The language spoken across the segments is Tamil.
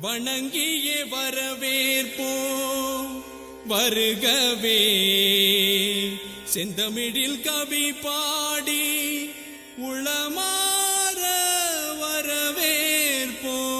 வணங்கிய வரவேற்போம் வருகவே. செந்தமிழில் கவி பாடி உளமாற வரவேற்போம்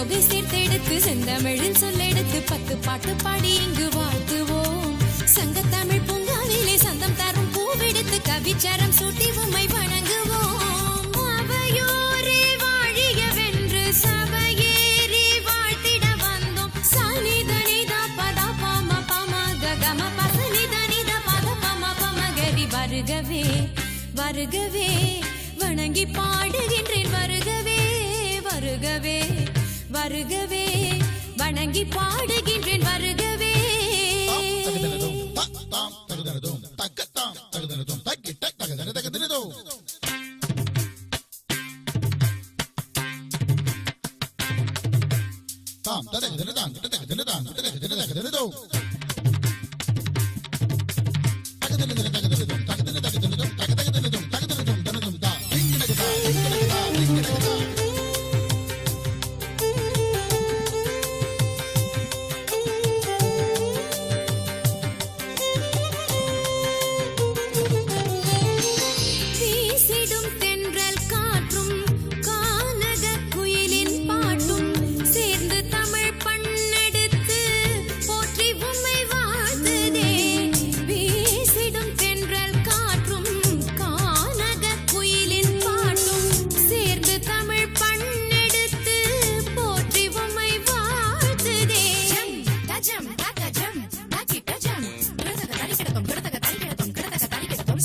தொகை சேர்த்தெடுத்து செந்தமிழின் சொல்லெடுத்து பத்து பாட்டு பாடி இங்கு வாழ்த்துவோம். சங்கத்தமிழ் பூங்காவிலே சந்தம் தரும் பூவெடுத்து கவிச்சரம் சூட்டி உமை வணங்குவோம். அவையோரே வாழியவென்று சபையேறி வாழ்த்திட வந்தோம். சனிதனித பத பம பாம ககம பசனிதனித பத பம பம கரி வருகவே வருகவே வணங்கி பாடுகின்றேன் வருகவே. வருகவே வணங்கி பாடுகின்றேன் வருகவே தகதனதும் தக் தாம் தகதனதும் தக்கத்தாம் தகதனதும் தக்கிட்ட தகதன தகதனதும் தாம் தகதன தாம் கிட்ட தகதன தாம் கிட்ட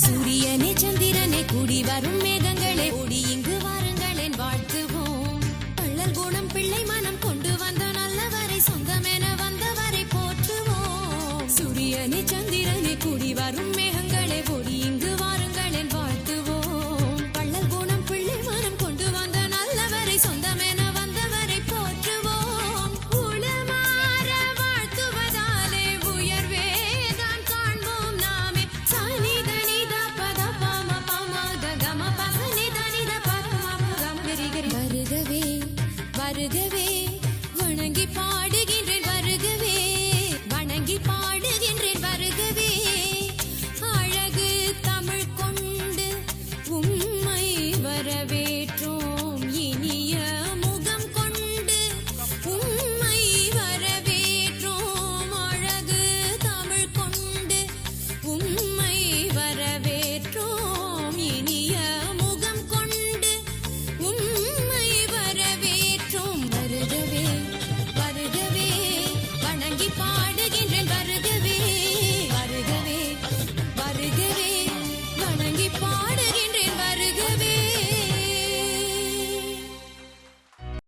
சூரியனே சந்திரனே கூடி வரும் மேகங்களே ஓடி இங்கு வாருங்களேன் வாழ்த்துவோம் பள்ளல் குணம் பிள்ளை வணங்கி